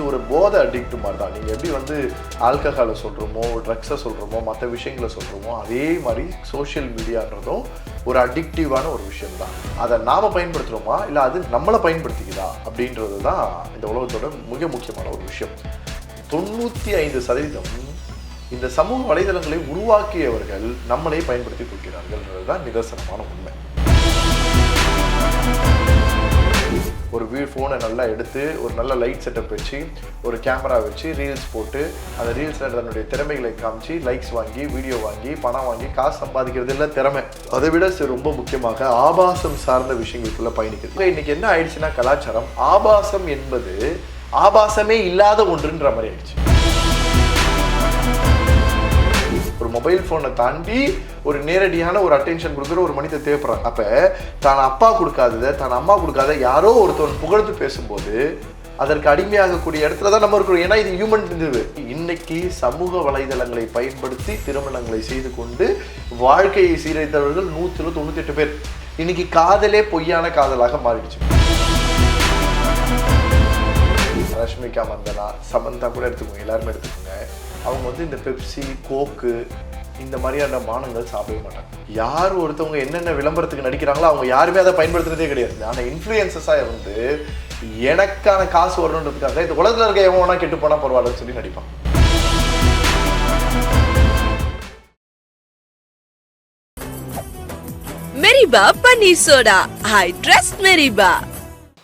இது ஒரு போதை அடிக்ட் மாதிரி தான் நீங்கள் எப்படி வந்து ஆல்கஹாலை சொல்கிறோமோ ட்ரக்ஸை சொல்கிறோமோ மற்ற விஷயங்களை சொல்கிறோமோ அதே மாதிரி சோஷியல் மீடியான்றதும் ஒரு அடிக்டிவான ஒரு விஷயம் தான் அதை நாம் பயன்படுத்துகிறோமா இல்லை அது நம்மளை பயன்படுத்திக்குதா? அப்படின்றது தான் இந்த உலகத்தோட மிக முக்கியமான ஒரு விஷயம். தொண்ணூற்றி ஐந்து சதவீதம் இந்த சமூக வலைதளங்களை உருவாக்கியவர்கள் நம்மளே பயன்படுத்தி கொள்கிறார்கள்ன்றது தான் நிதர்சனமான உண்மை. ஒரு வீ ஃபோனை நல்லா எடுத்து ஒரு நல்ல லைட் செட்டப் வச்சு ஒரு கேமரா வச்சு ரீல்ஸ் போட்டு அந்த ரீல்ஸில் தன்னுடைய திறமைகளை காமிச்சு லைக்ஸ் வாங்கி வீடியோ வாங்கி பணம் வாங்கி காசு சம்பாதிக்கிறது இல்லை திறமை. அதை விட சி- ரொம்ப முக்கியமாக ஆபாசம் சார்ந்த விஷயங்களுக்குள்ள பயணிக்கிறது. இன்னைக்கு என்ன ஆயிடுச்சுன்னா கலாச்சாரம் ஆபாசம் என்பது ஆபாசமே இல்லாத ஒன்றுன்ற மாதிரி ஆயிடுச்சு. ஒரு மொபைல் ஃபோனை தாண்டி ஒரு நேரடியான ஒரு அட்டென்ஷன் கொடுக்குற ஒரு மனிதன் தேவைப்படுறாங்க அப்போ தான் அப்பா கொடுக்காததை தான் அம்மா கொடுக்காத யாரோ ஒருத்தவன் புகழ்ந்து பேசும்போது அதற்கு அடிமையாகக்கூடிய இடத்துல தான் நம்ம இருக்கிறோம். ஏன்னா இது ஹியூமன் இது. இன்னைக்கு சமூக வலைதளங்களை பயன்படுத்தி திருமணங்களை செய்து கொண்டு வாழ்க்கையை சீரழித்தவர்கள் நூற்றில் தொண்ணூற்றி எட்டு பேர். இன்னைக்கு காதலே பொய்யான காதலாக மாறிடுச்சு. ரஷ்மிகா மந்தனா சமந்தா கூட எடுத்துக்கோங்க. எல்லாருமே எடுத்துக்கோங்க. அவங்க வந்து இந்த பெப்சி கோக்கு இந்த மாதிரியான பானங்கள் சாப்பிடவே மாட்டாங்க. யார் ஒருத்தவங்க என்னென்ன விளம்பரத்துக்கு நடிக்கிறாங்களோ அவங்க யாருமே அதை பயன்படுத்துறதே கிடையாது. ஆனால் இன்ஃப்ளூயன்சஸாக இருந்து எனக்கான காசு வரணுன்றதுக்காக இந்த உலகத்தில் இருக்க எவன் வேணால் கெட்டு போனால் பரவாயில்லன்னு சொல்லி நடிப்பான். மெரிபா பன்னீர் சோடா ஐ ட்ரஸ்ட் மெரிபா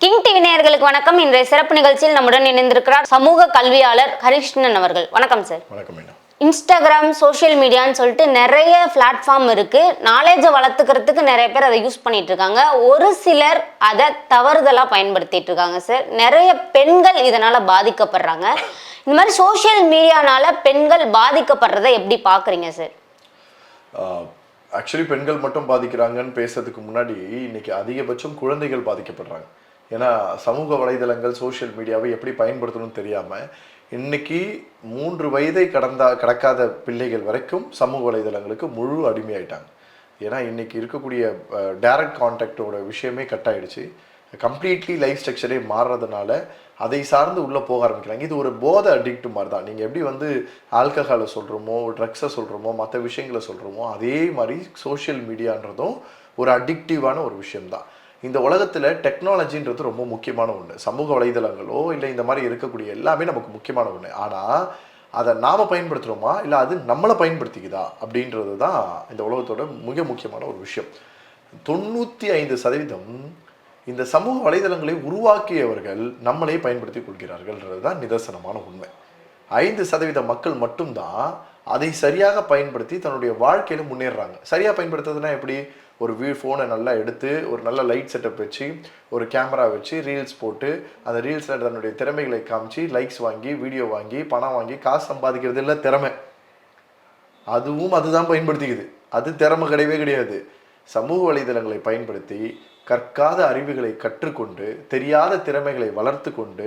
கிங் டிவி நேயர்களுக்கு வணக்கம். இன்றைய சிறப்பு நிகழ்ச்சியில் நம்முடன் இணைந்திருக்கிறார் சமூக கல்வியாளர் ஹரிஷ்ணன் அவர்கள். வணக்கம் சார் வணக்கம் இன்ஸ்டாகிராம் சோஷியல் மீடியான்னு சொல்லிட்டு நிறைய பிளாட்ஃபார்ம் இருக்கு. நாலேஜை வளர்த்துக்கிறதுக்கு நிறைய பேர் அதை யூஸ் பண்ணிட்டு இருக்காங்க. ஒரு சிலர் அதை தவறுதலாக பயன்படுத்திட்டு இருக்காங்க சார் நிறைய பெண்கள் இதனால பாதிக்கப்படுறாங்க. இந்த மாதிரி சோஷியல் மீடியானால பெண்கள் பாதிக்கப்படுறதை எப்படி பார்க்குறீங்க சார் ஆக்சுவலி பெண்கள் மட்டும் பாதிக்கிறாங்கன்னு பேசுறதுக்கு முன்னாடி இன்னைக்கு அதிகபட்சம் குழந்தைகள் பாதிக்கப்படுறாங்க. ஏன்னா சமூக வலைதளங்கள் சோஷியல் மீடியாவை எப்படி பயன்படுத்தணும்னு தெரியாமல் இன்னைக்கு மூன்று வயதை கடந்தா கடக்காத பிள்ளைகள் வரைக்கும் சமூக வலைதளங்களுக்கு முழு அடிமையாயிட்டாங்க. ஏன்னா இன்னைக்கு இருக்கக்கூடிய டைரக்ட் கான்டாக்டோட விஷயமே கட் ஆயிடுச்சு. கம்ப்ளீட்லி லைஃப் ஸ்ட்ரக்சரே மாறுறதுனால அதை சார்ந்து உள்ளே போக ஆரம்பிக்கிறாங்க. இது ஒரு போதை அடிக்ட் மாதிரி தான் நீங்கள் எப்படி வந்து ஆல்கஹாலை சொல்கிறோமோ ட்ரக்ஸை சொல்கிறோமோ மற்ற விஷயங்களை சொல்கிறோமோ அதே மாதிரி சோஷியல் மீடியான்றதும் ஒரு அடிக்டிவான ஒரு விஷயம்தான். இந்த உலகத்தில் டெக்னாலஜின்றது ரொம்ப முக்கியமான ஒன்று சமூக வலைதளங்களோ இல்லை இந்த மாதிரி இருக்கக்கூடிய எல்லாமே நமக்கு முக்கியமான ஒன்று ஆனால் அதை நாம் பயன்படுத்துகிறோமா இல்லை அது நம்மளை பயன்படுத்திக்குதா? அப்படின்றது தான் இந்த உலகத்தோட மிக முக்கியமான ஒரு விஷயம். தொண்ணூற்றி ஐந்து சதவீதம் இந்த சமூக வலைதளங்களை உருவாக்கியவர்கள் நம்மளே பயன்படுத்தி கொள்கிறார்கள்ன்றது தான் நிதர்சனமான உண்மை. ஐந்து சதவீத மக்கள் மட்டும்தான் அதை சரியாக பயன்படுத்தி தன்னுடைய வாழ்க்கையில முன்னேறுறாங்க. சரியாக பயன்படுத்துறதுனா எப்படி? ஒரு வீ ஃபோனை நல்லா எடுத்து ஒரு நல்ல லைட் செட்டப் வச்சு ஒரு கேமரா வச்சு ரீல்ஸ் போட்டு அந்த ரீல்ஸில் தன்னுடைய திறமைகளை காமிச்சு லைக்ஸ் வாங்கி வீடியோ வாங்கி பணம் வாங்கி காசு சம்பாதிக்கிறது இல்லை திறமை. அதுவும் அதுதான் பயன்படுத்திக்குது. அது திறமை கிடையவே கிடையாது. சமூக வலைதளங்களை பயன்படுத்தி கற்காத அறிவுகளை கற்றுக்கொண்டு தெரியாத திறமைகளை வளர்த்து கொண்டு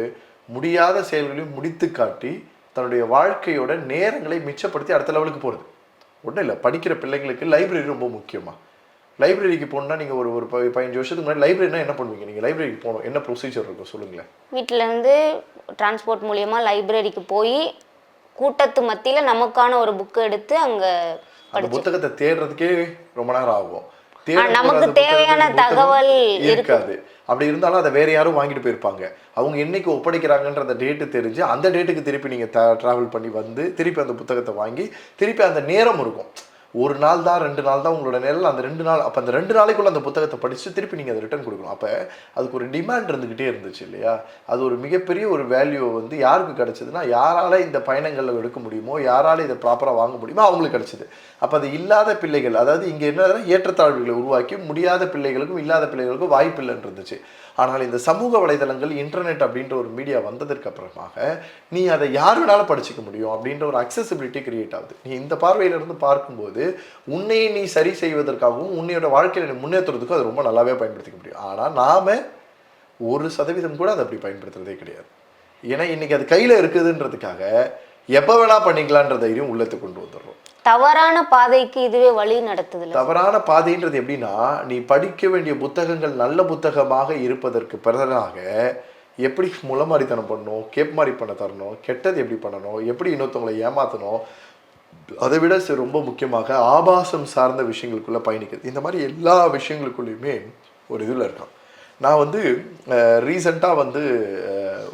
முடியாத செயல்களையும் முடித்து காட்டி தன்னுடைய வாழ்க்கையோட நேரங்களை மிச்சப்படுத்தி அடுத்த லெவலுக்கு போகிறது ஒன்றும் இல்லை படிக்கிற பிள்ளைங்களுக்கு லைப்ரரி ரொம்ப முக்கியமாக லைப்ரரிக்கு போகணுன்னா நீங்கள் ஒரு ஒரு பதினஞ்சு வருஷத்துக்கு முன்னாடி லைப்ரரினா என்ன பண்ணுவீங்க? நீங்கள் லைப்ரரிக்கு போகணும் என்ன ப்ரொசீஜர் இருக்கும்? சொல்லுங்களேன். வீட்டில இருந்து டிரான்ஸ்போர்ட் மூலியமா லைப்ரரிக்கு போய் கூட்டத்து மத்தியில நமக்கான ஒரு புக் எடுத்து அங்க அந்த புத்தகத்தை தேடுறதுக்கே ரொம்ப நேரம் ஆகும். நமக்கு தேவையான தகவல் இருக்கு. இருக்காது. அப்படி இருந்தாலும் அதை வேற யாரும் வாங்கிட்டு போயிருப்பாங்க. அவங்க என்னைக்கு ஒப்படைக்கிறாங்கன்ற அந்த டேட்டு தெரிஞ்சு அந்த டேட்டுக்கு திருப்பி நீங்க டிராவல் பண்ணி வந்து திருப்பி அந்த புத்தகத்தை வாங்கி திருப்பி அந்த நேரம் இருக்கும். ஒரு நாள் தான் ரெண்டு நாள் தான் உங்களோட நேரம் அந்த ரெண்டு நாள் அப்போ அந்த ரெண்டு நாளைக்குள்ள அந்த புத்தகத்தை படித்து திருப்பி நீங்கள் அதை ரிட்டர்ன் கொடுக்கணும். அப்போ அதுக்கு ஒரு டிமாண்ட் இருந்துக்கிட்டே இருந்துச்சு இல்லையா? அது ஒரு மிகப்பெரிய ஒரு வேல்யூ வந்து யாருக்கு கிடச்சிதுன்னா யாரால் இந்த பயணங்களில் எடுக்க முடியுமோ யாரால் இதை ப்ராப்பராக வாங்க முடியுமோ அவங்களுக்கு கிடச்சிது. அப்போ அது இல்லாத பிள்ளைகள் அதாவது இங்கே என்ன ஏற்றத்தாழ்வுகளை உருவாக்கி முடியாத பிள்ளைகளுக்கும் இல்லாத பிள்ளைகளுக்கும் வாய்ப்பு இல்லைன்னு இருந்துச்சு. ஆனால் இந்த சமூக வலைதளங்கள் இன்டர்நெட் அப்படின்ற ஒரு மீடியா வந்ததற்கு அப்புறமாக நீ அதை யார் வேணாலும் படிச்சுக்க முடியும் அப்படின்ற ஒரு அக்சசிபிலிட்டி கிரியேட் ஆகுது. நீ இந்த பார்வையிலிருந்து பார்க்கும்போது உன்னை நீ சரி செய்வதற்காகவும் உன்னையோட வாழ்க்கையில முன்னேற்றுறதுக்கும் அது ரொம்ப நல்லாவே பயன்படுத்திக்க முடியும். ஆனால் நாம் ஒரு சதவீதம் கூட அதை அப்படி பயன்படுத்துறதே கிடையாது. ஏன்னா இன்னைக்கு அது கையில் இருக்குதுன்றதுக்காக எப்போ வேணா பண்ணிக்கலான்ற தைரியம் உள்ளத்துக்கு கொண்டு வந்துடுறோம். தவறான பாதைக்கு இதுவே வழி நடத்துது தவறான பாதைன்றது எப்படின்னா நீ படிக்க வேண்டிய புத்தகங்கள் நல்ல புத்தகமாக இருப்பதற்கு பதிலாக எப்படி முளமாரித்தனம் பண்ணணும் கேப் மாதிரி பண்ண தரணும் கெட்டது எப்படி பண்ணணும் எப்படி இன்னொருத்தவங்களை ஏமாற்றணும் அதை விட ரொம்ப முக்கியமாக ஆபாசம் சார்ந்த விஷயங்களுக்குள்ள பயணிக்கிறது. இந்த மாதிரி எல்லா விஷயங்களுக்குள்ளேயுமே ஒரு இதில் இருக்கான். நான் வந்து ரீசண்டாக வந்து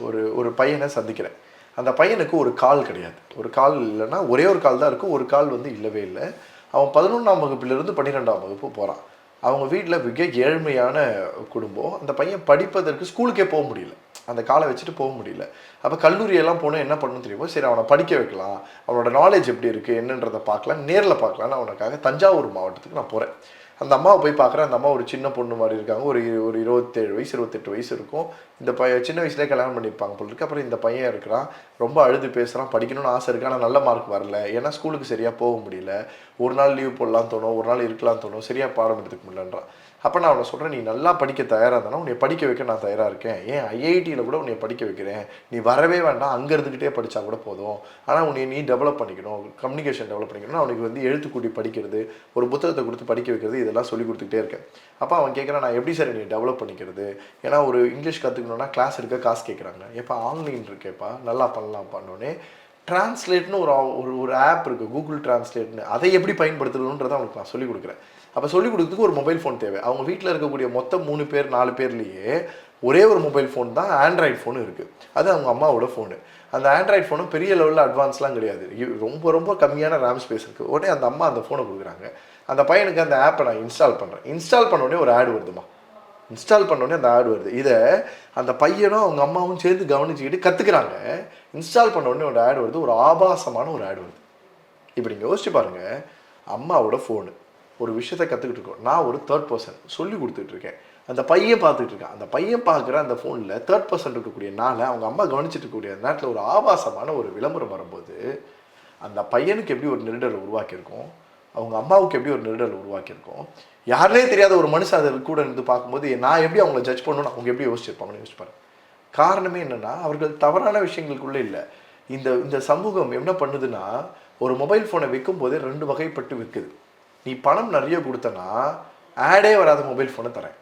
ஒரு ஒரு பையனை சந்திக்கிறேன். அந்த பையனுக்கு ஒரு கால் கிடையாது. ஒரு கால் இல்லைன்னா ஒரே ஒரு கால் தான் இருக்கும். ஒரு கால் வந்து இல்லவே இல்லை. அவன் பதினொன்றாம் வகுப்பிலிருந்து பன்னிரெண்டாம் வகுப்பு போகிறான் அவங்க வீட்டில் மிக ஏழ்மையான குடும்பம். அந்த பையன் படிப்பதற்கு ஸ்கூலுக்கே போக முடியல. அந்த காலை வச்சுட்டு போக முடியல. அப்போ கல்லூரியெல்லாம் போனால் என்ன பண்ணணும் தெரியுமோ? சரி அவனை படிக்க வைக்கலாம். அவனோட நாலேஜ் எப்படி இருக்குது என்னன்றதை பார்க்கலாம். நேரில் பார்க்கலான்னு அவனுக்காக தஞ்சாவூர் மாவட்டத்துக்கு நான் போகிறேன் அந்த அம்மாவை போய் பார்க்குறேன் அந்த அம்மா ஒரு சின்ன பொண்ணு மாதிரி இருக்காங்க. ஒரு இரு- ஒரு இருபத்தேழு வயசு இருபத்தெட்டு வயசு இருக்கும். இந்த பையன் சின்ன வயசுலேயே கல்யாணம் பண்ணியிருப்பாங்க போல் இருக்கு. அப்புறம் இந்த பையன் இருக்கிறான். ரொம்ப அழுது பேசுகிறான் படிக்கணும்னு ஆசை இருக்கு. ஆனால் நல்ல மார்க் வரல. ஏன்னா ஸ்கூலுக்கு சரியாக போக முடியல. ஒரு நாள் லீவ் போடலாம் தோணும். ஒரு நாள் இருக்கலாம் தோணும். சரியாக பாடம் எடுத்துக்க முடியலன்றான். அப்போ நான் அவனை சொல்கிறேன் நீ நல்லா படிக்க தயாராக இருந்தானா உன்னை படிக்க வைக்க நான் தயாராக இருக்கேன். ஏன் ஐஐடியில் கூட உன்னை படிக்க வைக்கிறேன். நீ வரவே வேண்டாம். அங்கே இருந்துக்கிட்டே படித்தா கூட போதும். ஆனால் உன்னை நீ டெவலப் பண்ணிக்கணும். கம்யூனிகேஷன் டெவலப் பண்ணிக்கணும் அவனுக்கு வந்து எழுத்து கூட்டி படிக்கிறது ஒரு புத்தகத்தை கொடுத்து படிக்க வைக்கிறது இதெல்லாம் சொல்லி கொடுத்துக்கிட்டே இருக்கேன். அப்போ அவன் கேட்குறான் நான் எப்படி சார் நீ டெவலப் பண்ணிக்கிறது? ஏன்னா ஒரு இங்கிலீஷ் கற்றுக்கணுன்னா கிளாஸ் எடுக்க காசு கேட்குறாங்க எப்போ ஆன்லைன் இருக்கேப்பா நல்லா பண்ணலாம் பண்ணோன்னே டிரான்ஸ்லேட்னு ஒரு ஒரு ஒரு ஆப் இருக்குது கூகுள் டிரான்ஸ்லேட்னு அதை எப்படி பயன்படுத்தணுன்றதை அவனுக்கு நான் சொல்லிக் கொடுக்குறேன். அப்போ சொல்லிக் கொடுக்கறதுக்கு ஒரு மொபைல் ஃபோன் தேவை. அவங்க வீட்டில் இருக்கக்கூடிய மொத்தம் மூணு பேர் நாலு பேர்லேயே ஒரே ஒரு மொபைல் ஃபோன் தான் ஆண்ட்ராய்டு ஃபோனு இருக்குது அது அவங்க அம்மாவோட ஃபோனு அந்த ஆண்ட்ராய்டு ஃபோனும் பெரிய லெவலில் அட்வான்ஸ்லாம் கிடையாது. ரொம்ப ரொம்ப கம்மியான ரேம் ஸ்பேஸ் இருக்குது உடனே அந்த அம்மா அந்த ஃபோனை கொடுக்குறாங்க. அந்த பையனுக்கு அந்த ஆப்பை நான் இன்ஸ்டால் பண்ணுறேன் இன்ஸ்டால் பண்ண உடனே ஒரு ஆடு வருதுமா இன்ஸ்டால் பண்ண உடனே அந்த ஆடு வருது. இதை அந்த பையனும் அவங்க அம்மாவும் சேர்ந்து கவனிச்சுக்கிட்டு கற்றுக்குறாங்க இன்ஸ்டால் பண்ண உடனே ஒரு ஆடு வருது. ஒரு ஆபாசமான ஒரு ஆடு வருது. இப்போ நீங்கள் யோசிச்சு பாருங்கள் அம்மாவோட ஃபோனு ஒரு விஷயத்த கற்றுக்கிட்டு இருக்கோம் நான் ஒரு தேர்ட் பர்சன் சொல்லி கொடுத்துட்டு இருக்கேன் அந்த பையன் பார்த்துட்டு இருக்கான் அந்த பையன் பார்க்குற அந்த ஃபோனில் தேர்ட் பர்சன் இருக்கக்கூடிய நாளை அவங்க அம்மா கவனிச்சிட்டு இருக்கக்கூடிய அந்த நேரத்தில் ஒரு ஆபாசமான ஒரு விளம்பரம் வரும்போது அந்த பையனுக்கு எப்படி ஒரு நெருடலை உருவாக்கியிருக்கோம்? அவங்க அம்மாவுக்கு எப்படி ஒரு நெருடல் உருவாக்கியிருக்கோம்? யாருனே தெரியாத ஒரு மனுஷன் அதை கூட இருந்து பார்க்கும்போது நான் எப்படி அவங்கள ஜட்ஜ் பண்ணணும்னு அவங்க எப்படி யோசிச்சிருப்பாங்கன்னு யோசிச்சு காரணமே என்னென்னா அவர்கள் தவறான விஷயங்களுக்குள்ளே இல்லை. இந்த இந்த சமூகம் என்ன பண்ணுதுன்னா ஒரு மொபைல் ஃபோனை விற்கும் போதே ரெண்டு வகைப்பட்டு விற்குது. நீ பணம் நிறைய கொடுத்தனா ஆடே வராத மொபைல் ஃபோனை தரேன்.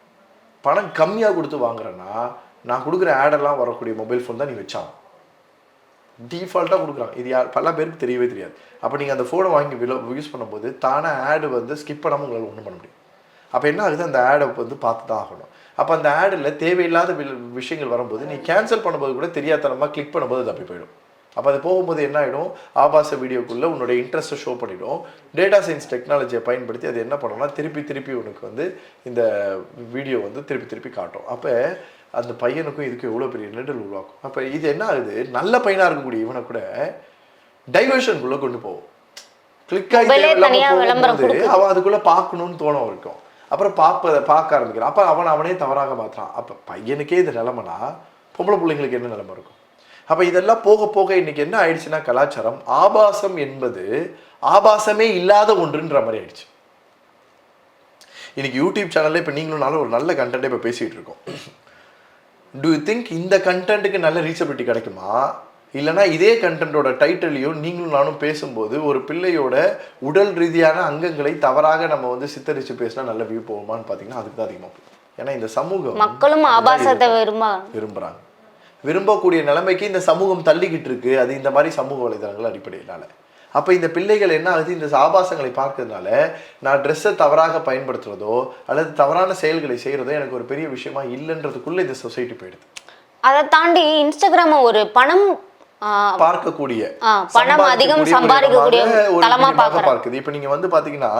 பணம் கம்மியாக கொடுத்து வாங்குறேன்னா நான் கொடுக்குற ஆடெல்லாம் வரக்கூடிய மொபைல் ஃபோன் தான் நீ வச்சான் டிஃபால்ட்டாக கொடுக்குறாங்க. இது யார் பல பேருக்கு தெரியவே தெரியாது. அப்போ நீங்கள் அந்த ஃபோனை வாங்கி வில யூஸ் பண்ணும்போது தானே ஆடு வந்து ஸ்கிப் பண்ணாமல் உங்களால் ஒன்றும் பண்ண முடியும். அப்போ என்ன ஆகுது? அந்த ஆடை வந்து பார்த்து தான் ஆகணும். அப்போ அந்த ஆடில் தேவையில்லாத விஷயங்கள் வரும்போது நீ கேன்சல் பண்ணும்போது கூட தெரியாதனமாக கிளிக் பண்ணும்போது அது அப்படி போயிடும். அப்போ அது போகும்போது என்ன ஆகிடும் ஆபாச வீடியோக்குள்ளே உன்னோட இன்ட்ரெஸ்ட்டை ஷோ பண்ணிடும். டேட்டா சயின்ஸ் டெக்னாலஜியை பயன்படுத்தி அது என்ன பண்ணும்னா திருப்பி திருப்பி உனக்கு வந்து இந்த வீடியோ வந்து திருப்பி திருப்பி காட்டும். அப்போ அந்த பையனுக்கும் இதுக்கும் எவ்வளோ பெரிய நெடல் உருவாக்கும்? அப்போ இது என்ன ஆகுது? நல்ல பையனாக இருக்கக்கூடிய இவனை கூட டைவர்ஷனுக்குள்ளே கொண்டு போகும். கிளிக் ஆகி. அவன் அதுக்குள்ளே பார்க்கணும்னு தோணும் இருக்கும். அப்புறம் பார்ப்ப பார்க்க ஆரம்பிக்கிறான். அப்போ அவன் அவனே தவறாக மாத்துறான் அப்போ பையனுக்கே இது நிலமைனா பொம்பளை பிள்ளைங்களுக்கு என்ன நிலைமை இருக்கும்? அப்போ இதெல்லாம் போக போக இன்னைக்கு என்ன ஆயிடுச்சுன்னா கலாச்சாரம்? ஆபாசம் என்பது ஆபாசமே இல்லாத ஒன்றுன்ற மாதிரி ஆயிடுச்சு. இன்னைக்கு யூடியூப் சேனல்ல இப்போ நீங்களும் நானும் ஒரு நல்ல கண்டென்ட்டை இப்போ பேசிகிட்டு இருக்கோம். டு யூ திங்க் இந்த கண்டென்ட்டுக்கு நல்ல ரீச்சபிலிட்டி கிடைக்குமா? இல்லைனா இதே கண்டென்ட்டோட டைட்டிலையும் நீங்களும் நானும் பேசும்போது ஒரு பிள்ளையோட உடல் ரீதியான அங்கங்களை தவறாக நம்ம வந்து சித்தரித்து பேசினா நல்ல வியூ போகுமான்னு பார்த்தீங்கன்னா அதுக்கு தான் அதிகமாக போகும் ஏன்னா இந்த சமூகம் மக்களும் ஆபாசத்தை விரும்புகிறாங்க விரும்பக்கூடிய நிலைமைக்கு இந்த சமூகம் தள்ளிக்கிட்டு இருக்கு அது இந்த மாதிரி சமூக வலைதளங்கள் அடிப்படையினால. அப்போ இந்த பிள்ளைகள் என்ன ஆகுது? இந்த ஆபாசங்களை பார்க்கறதுனால நான் ட்ரெஸ்ஸை தவறாக பயன்படுத்துறதோ அல்லது தவறான செயல்களை செய்கிறதோ எனக்கு ஒரு பெரிய விஷயமா இல்லைன்றதுக்குள்ளே இந்த சொசைட்டி போயிடுது. அதை தாண்டி இன்ஸ்டாகிராம ஒரு பணம் பார்க்கக்கூடிய பணம் அதிகம் சம்பாதிக்கக்கூடிய தளமா. பார்க்குது. இப்போ நீங்க வந்து பாத்தீங்கன்னா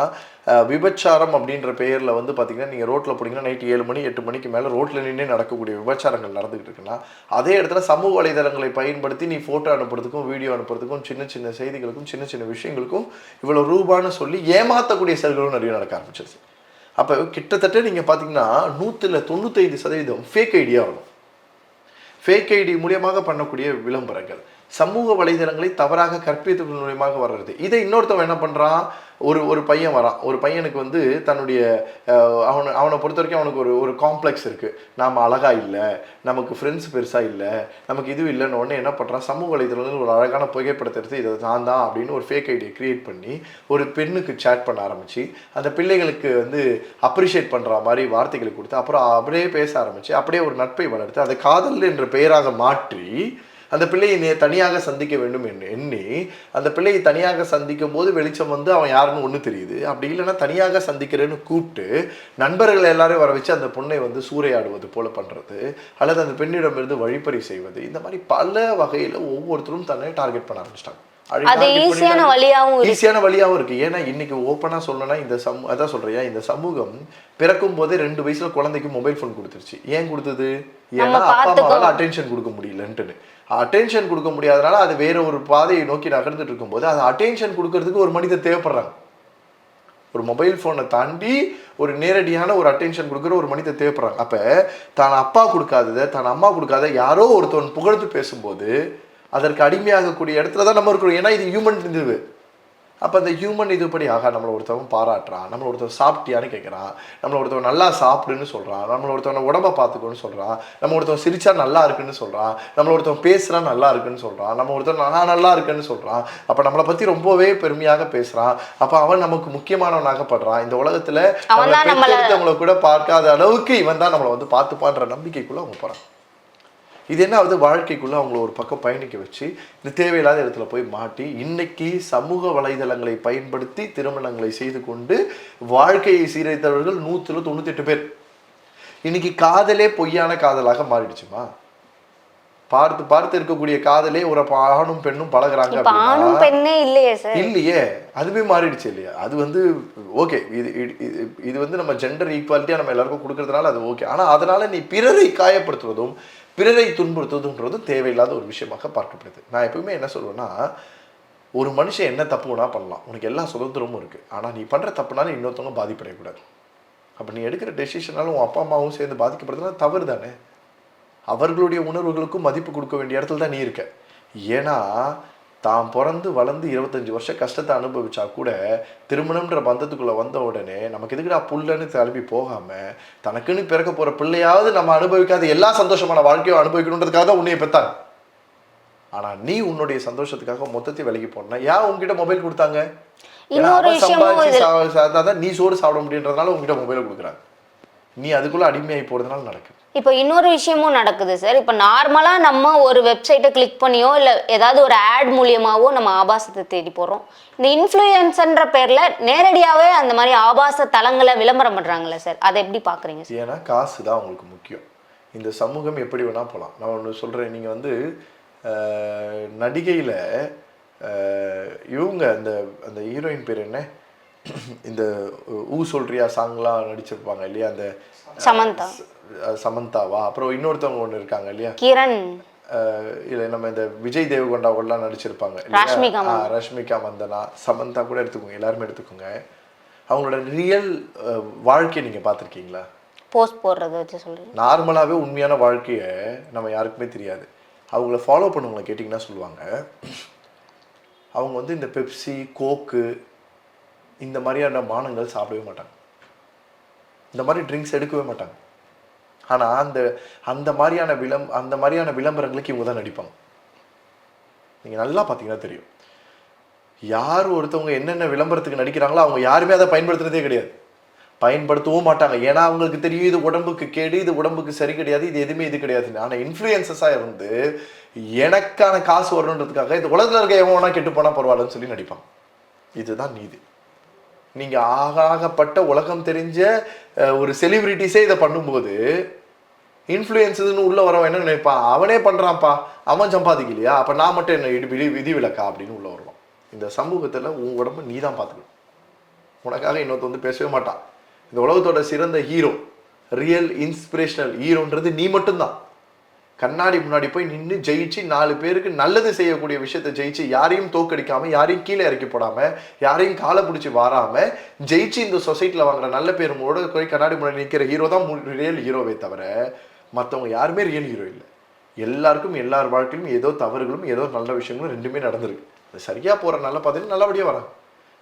விபச்சாரம் அப்படின்ற பெயர்ல வந்து பாத்தீங்கன்னா நீங்க ரோட்ல போனீங்கன்னா நைட்டு ஏழு மணி எட்டு மணிக்கு மேல ரோட்ல நின்று நடக்கக்கூடிய விபச்சாரங்கள் நடந்துகிட்டு இருக்குன்னா அதே இடத்துல சமூக வலைதளங்களை பயன்படுத்தி நீ போட்டோ அனுப்புறதுக்கும் வீடியோ அனுப்புறதுக்கும் சின்ன சின்ன செய்திகளுக்கும் சின்ன சின்ன விஷயங்களுக்கும் இவ்வளவு ரூபான்னு சொல்லி ஏமாத்தக்கூடிய செயல்களும் நிறைய நடக்க ஆரம்பிச்சிருச்சு. அப்போ கிட்டத்தட்ட நீங்க பாத்தீங்கன்னா நூத்துல தொண்ணூத்தைந்து சதவீதம் ஃபேக் ஐடியா வரும். ஃபேக் ஐடி மூலியமாக பண்ணக்கூடிய விளம்பரங்கள். சமூக வலைதளங்களை தவறாக கற்பித்தல் மூலியமாக வர்றது. இதை இன்னொருத்தவன் என்ன பண்ணுறான் ஒரு ஒரு பையன் வரான் ஒரு பையனுக்கு வந்து தன்னுடைய அவனை அவனை பொறுத்த வரைக்கும் அவனுக்கு ஒரு ஒரு காம்ப்ளெக்ஸ் இருக்குது நாம் அழகாக இல்லை. நமக்கு ஃப்ரெண்ட்ஸ் பெருசாக இல்லை. நமக்கு இது இல்லைன்னு உடனே என்ன பண்ணுறான் சமூக வலைதளங்கள் ஒரு அழகான புகைப்படத்தை எடுத்து இதை நான் தான் அப்படின்னு ஒரு ஃபேக் ஐடியை க்ரியேட் பண்ணி ஒரு பெண்ணுக்கு சேட் பண்ண ஆரம்பித்து அந்த பிள்ளைகளுக்கு வந்து அப்ரிஷியேட் பண்ணுற மாதிரி வார்த்தைகளை கொடுத்து அப்புறம் அப்படியே பேச ஆரம்பித்து அப்படியே ஒரு நட்பை வளர்த்து அதை காதல் என்ற பெயராக மாற்றி அந்த பிள்ளையை நே- தனியாக சந்திக்க வேண்டும் என்று எண்ணி அந்த பிள்ளையை தனியாக சந்திக்கும் போது வெளிச்சம் வந்து அவன் யாருன்னு ஒன்று தெரியுது. அப்படி இல்லைன்னா தனியாக சந்திக்கிறேன்னு கூப்பிட்டு நண்பர்கள் எல்லாரையும் வர வச்சு அந்த பொண்ணை வந்து சூறையாடுவது போல பண்றது அல்லது அந்த பெண்ணிடமிருந்து வழிப்பறி செய்வது. இந்த மாதிரி பல வகையில ஒவ்வொருத்தரும் தன்னை டார்கெட் பண்ண ஆரம்பிச்சிட்டாங்க. அது ஈஸியான இருக்கு. ஈஸியான இருக்கு. ஏன்னா இன்னைக்கு ஓப்பனா சொல்லணும்னா இந்த சமூ அதான் சொல்றேன் இந்த சமூகம் பிறக்கும் போதே ரெண்டு வயசுல குழந்தைக்கு மொபைல் ஃபோன் கொடுத்துருச்சு. ஏன் கொடுத்தது? ஏன்னா அப்பா. அம்மாவால அட்டென்ஷன் கொடுக்க முடியலன்ட்டுன்னு. அட்டென்ஷன் கொடுக்க முடியாதனால அது வேற ஒரு பாதையை நோக்கி நகர்ந்துட்டு இருக்கும்போது அது அட்டென்ஷன் கொடுக்கறதுக்கு ஒரு மனிதர் தேவைப்படுறாங்க. ஒரு மொபைல் ஃபோனை தாண்டி ஒரு நேரடியான ஒரு அட்டென்ஷன் கொடுக்குற ஒரு மனிதர் தேவைப்படுறாங்க. அப்போ தான் அப்பா கொடுக்காததை தான் அம்மா கொடுக்காத யாரோ ஒருத்தவன் புகழ்ந்து பேசும்போது அதற்கு அடிமையாகக்கூடிய இடத்துல தான் நம்ம இருக்கிறோம். ஏன்னா இது ஹியூமன் இதுவு அப்போ அந்த ஹியூமன் இதுபடி ஆகா நம்மளை ஒருத்தவன் பாராட்டுறான் நம்மளை ஒருத்தவன் சாப்பிட்டியான்னு கேட்குறான் நம்மளை ஒருத்தவன் நல்லா சாப்பிடுன்னு சொல்கிறான் நம்மளை ஒருத்தவனை உடம்ப பார்த்துக்கோன்னு சொல்கிறான் நம்ம ஒருத்தவன் சிரிச்சா நல்லா இருக்குன்னு சொல்கிறான் நம்மளை ஒருத்தவன் பேசுனா நல்லா இருக்குன்னு சொல்கிறான் நம்ம ஒருத்தவன் நான் நல்லா இருக்குன்னு சொல்கிறான் அப்போ நம்மளை பற்றி ரொம்பவே பெருமையாக பேசுகிறான் அப்போ அவன் நமக்கு முக்கியமானவனாகப்படுறான் இந்த உலகத்தில் நம்மளை கூட பார்க்காத அளவுக்கு இவன் தான் நம்மளை வந்து பார்த்துப்பான்ற நம்பிக்கைக்குள்ளே அவங்க போகிறான் இது என்ன ஆகுது? வாழ்க்கைக்குள்ள அவங்கள ஒரு பக்கம் பயணிக்க வச்சு இந்த தேவையில்லாத இடத்துல போய் மாட்டி இன்னைக்கு சமூக வலைதளங்களை பயன்படுத்தி திருமணங்களை செய்து கொண்டு வாழ்க்கையை சீரழித்தவர்கள் நூத்துல தொண்ணூத்தி எட்டு பேர். இன்னைக்கு காதலே பொய்யான காதலாக மாறிடுச்சுமா? பார்த்து பார்த்து இருக்கக்கூடிய காதலே ஒரு ஆணும் பெண்ணும் பழகுறாங்க ஆணும் அப்படின்னா பெண்ணே இல்லையே சார் இல்லையே. அதுவே மாறிடுச்சு இல்லையா? அது வந்து ஓகே இது இது- இது- இது வந்து நம்ம ஜெண்டர் ஈக்குவாலிட்டியாக நம்ம எல்லாருக்கும் கொடுக்கறதுனால அது ஓகே ஆனால் அதனால நீ பிறரை காயப்படுத்துவதும் பிறரை துன்புறுத்துவதுன்றது தேவையில்லாத ஒரு விஷயமாக பார்க்கப்படுது. நான் எப்பவுமே என்ன சொல்லுவேன்னா ஒரு மனுஷன் என்ன தப்பு வேணா பண்ணலாம். உனக்கு எல்லா சுதந்திரமும் இருக்குது ஆனால் நீ பண்ணுற தப்புனாலும் இன்னொருத்தவங்க பாதிப்படையக்கூடாது. அப்போ நீ எடுக்கிற டெசிஷனால உன் அப்பா அம்மாவும் சேர்ந்து பாதிக்கப்படுறதுனா தவறு தானே? அவர்களுடைய உணர்வுகளுக்கும் மதிப்பு கொடுக்க வேண்டிய இடத்துல தான் நீ இருக்க. ஏன்னா தான் பிறந்து வளர்ந்து இருபத்தஞ்சு வருஷம் கஷ்டத்தை அனுபவிச்சா கூட திருமணம்ன்ற பந்தத்துக்குள்ள வந்த உடனே நமக்கு எதுக்குடா புல்லன்னு கிளம்பி போகாம தனக்குன்னு பிறக்க போற பிள்ளையாவது நம்ம அனுபவிக்காத எல்லா சந்தோஷமான வாழ்க்கையும் அனுபவிக்கணுன்றதுக்காக தான் உன்னைய பெத்தாங்க. ஆனா நீ உன்னுடைய சந்தோஷத்துக்காக மொத்தத்தை விலகி போனா ஏன் உன்கிட்ட மொபைல் கொடுத்தாங்க? சம்பாதிச்சு நீ சோறு சாப்பிட முடியுன்றதுனால உன்கிட்ட மொபைல் கொடுக்குறாங்க. நீ அதுக்குள்ள அடிமையாகி போறதுனால நடக்குது. இப்போ இன்னொரு விஷயமும் நடக்குது சார் இப்போ நார்மலாக நம்ம ஒரு வெப்சைட்டை கிளிக் பண்ணியோ இல்லை ஏதாவது ஒரு ஆட் மூலியமாவோ நம்ம ஆபாசத்தை தேடி போகிறோம் இந்த இன்ஃப்ளூயன்ஸ்ன்ற பேரில் நேரடியாகவே அந்த மாதிரி ஆபாச தளங்களை விளம்பரம் பண்ணுறாங்களே சார் அதை எப்படி பார்க்குறீங்க சார் ஏன்னா காசு தான் உங்களுக்கு முக்கியம். இந்த சமூகம் எப்படி வேணால் போகலாம் நான் ஒன்று சொல்கிறேன் நீங்கள் வந்து நடிகையில இவங்க அந்த அந்த ஹீரோயின் பேர் என்ன? இந்த ஊ சொல்றியா சாங்லாம் நடிச்சிருப்பாங்க இல்லையா? அந்த சமந்தா. சமந்தாவா? அப்புறம் இன்னொருத்தவங்க ஒன்று இருக்காங்க இல்லையா? கிரண் இல்லை நம்ம இந்த விஜய் தேவகொண்டாவெல்லாம் நடிச்சிருப்பாங்க ராஷ்மிகா மந்தனா. சமந்தா கூட எடுத்துக்கோங்க எல்லாருமே எடுத்துக்கோங்க. அவங்களோட ரியல் வாழ்க்கையை நீங்கள் பார்த்துருக்கீங்களா? போஸ்ட் போடுறத வச்சு சொல்கிறீங்க நார்மலாகவே உண்மையான வாழ்க்கையை நம்ம யாருக்குமே தெரியாது. அவங்கள ஃபாலோ பண்ணவங்களை கேட்டிங்கன்னா சொல்லுவாங்க. அவங்க வந்து இந்த பெப்சி கோக்கு இந்த மாதிரியான பானங்கள் சாப்பிடவே மாட்டாங்க. இந்த மாதிரி ட்ரிங்க்ஸ் எடுக்கவே மாட்டாங்க. ஆனால் அந்த அந்த மாதிரியான விளம் அந்த மாதிரியான விளம்பரங்களுக்கு இவங்க தான் நடிப்பாங்க. நீங்கள் நல்லா பார்த்தீங்கன்னா தெரியும். யார் ஒருத்தவங்க என்னென்ன விளம்பரத்துக்கு நடிக்கிறாங்களோ அவங்க யாருமே அதை பயன்படுத்துறதே கிடையாது. பயன்படுத்தவும் மாட்டாங்க. ஏன்னா அவங்களுக்கு தெரியும் இது உடம்புக்கு கேடு இது உடம்புக்கு சரி கிடையாது இது எதுவுமே இது கிடையாது. ஆனால் இன்ஃப்ளூயன்சஸாக இருந்து எனக்கான காசு வரணுன்றதுக்காக இந்த உலகத்தில் இருக்க எவன் வேணா கெட்டு போனால் பரவாயில்லன்னு சொல்லி நடிப்பாங்க. இதுதான் நீதி. நீங்கள் ஆகாகப்பட்ட உலகம் தெரிஞ்ச ஒரு செலிபிரிட்டிஸே இதை பண்ணும்போது இன்ஃப்ளூயன்ஸுன்னு உள்ளே வரவன் என்ன நினைப்பான்? அவனே பண்ணுறான்ப்பா அவன் சம்பாதிக்கலையா? அப்போ நான் மட்டும் என்ன விதி விதி அப்படின்னு உள்ளே வருவான். இந்த சமூகத்தில் உன் உடம்ப நீ தான் பார்த்துக்கணும். உனக்காக இன்னொருத்த வந்து பேசவே மாட்டான். இந்த உலகத்தோட சிறந்த ஹீரோ ரியல் இன்ஸ்பிரேஷனல் ஹீரோன்றது நீ மட்டும்தான். கண்ணாடி முன்னாடி போய் நின்று ஜெயிச்சு நாலு பேருக்கு நல்லது செய்யக்கூடிய விஷயத்த ஜெயிச்சு யாரையும் தோக்கடிக்காம யாரையும் கீழே இறக்கி போடாம யாரையும் காலை பிடிச்சி வாராம ஜெயிச்சு இந்த சொசைட்டியில் வாங்குற நல்ல பேர் மூட போய் கண்ணாடி முன்னாடி நிற்கிற ஹீரோ தான் ரியல் ஹீரோவே தவிர மற்றவங்க யாருமே ரியல் ஹீரோ இல்லை. எல்லாருக்கும் எல்லார் வாழ்க்கையிலும் ஏதோ தவறுகளும் ஏதோ நல்ல விஷயங்களும் ரெண்டுமே நடந்திருக்கு. அது சரியாக போகிற நல்ல பார்த்து நல்லபடியாக வராங்க.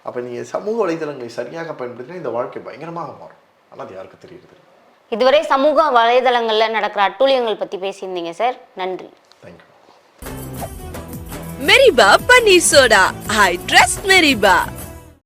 அப்போ நீங்கள் சமூக வலைதளங்களை சரியாக பயன்படுத்தினா இந்த வாழ்க்கை பயங்கரமாக மாறும். ஆனால் அது யாருக்கு தெரியுது இதுவரை சமூக வலைதளங்கள்ல நடக்கிற அட்டூழியங்கள் பத்தி பேசியிருந்தீங்க சார். நன்றி. Meriba panneer soda. I trust Meriba.